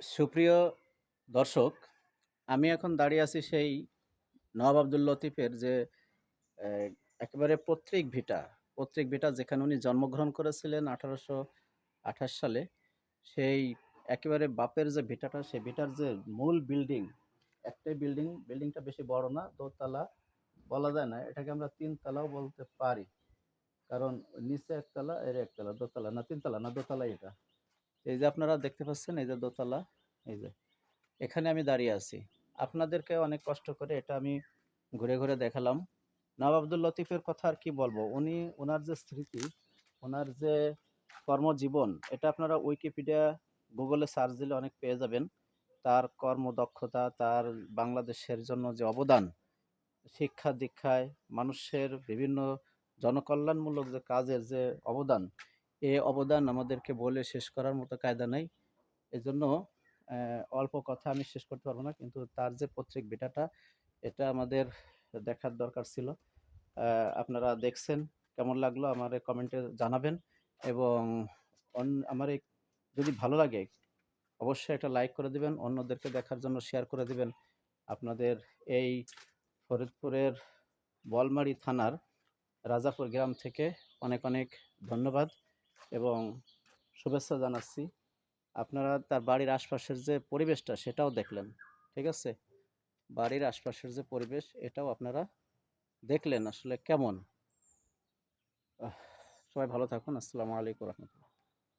সুপ্রিয় দর্শক, আমি এখন দাঁড়িয়ে আছি সেই নওয়াব আব্দুল লতিফের যে একেবারে পত্রিক ভিটা, পত্রিক ভিটা যেখানে উনি জন্মগ্রহণ করেছিলেন ১৮২৮ সালে। সেই একেবারে বাপের যে ভিটাটা, সেই ভিটার যে মূল বিল্ডিং, একটাই বিল্ডিং, বিল্ডিংটা বেশি বড় না, দোতলা বলা যায় না। এটাকে আমরা ৩ তলাও বলতে পারি। কারণ নিচে একতলা এর একতলা দোতলা না তিনতলা না দোতলাই এটা। এই যে আপনারা দেখতে পাচ্ছেন এই যে দোতলা, এই যে। এখানে আমি দাঁড়িয়ে আছি। আপনাদেরকে অনেক কষ্ট করে এটা আমি ঘুরে, ঘুরে দেখালাম। নওয়াব আব্দুল লতিফের কথা আর কি বলব? উনি ওনার যে স্মৃতি, ওনার যে কর্মজীবন, এটা আপনারা উইকিপিডিয়া, গুগলে সার্চ দিলে অনেক পেয়ে যাবেন। তার কর্মদক্ষতা, তার বাংলাদেশের জন্য যে অবদান, শিক্ষা-দীক্ষায় মানুষের বিভিন্ন জনকল্যাণমূলক যে কাজের যে অবদান, এ অবদান আমাদেরকে বলে শেষ করার মতো কায়দা নাই। এজন্য অল্প কথা আমি শেষ করতে পারব না। কিন্তু তার যে পৈতৃক বেটাটা এটা আমাদের দেখার দরকার ছিল। আপনারা দেখছেন, কেমন লাগল আমারে কমেন্টে জানাবেন এবং আমার এই যদি ভালো লাগে, অবশ্যই একটা লাইক করে দিবেন। অন্যদেরকে দেখার জন্য শেয়ার করে দিবেন। আপনাদের এই ফরিদপুরের বোয়ালমারী থানার রাজাপুর গ্রাম থেকে অনেক, অনেক ধন্যবাদ এবং শুভেচ্ছা জানাচ্ছি। আপনারা তার বাড়ির আশপাশের যে পরিবেশটা, সেটাও দেখলেন। ঠিক আছে? বাড়ির আশপাশের যে পরিবেশ, এটাও আপনারা দেখলেন আসলে কেমন। সবাই ভালো থাকুন। আসসালামু আলাইকুম রাহমাতুল্লাহ।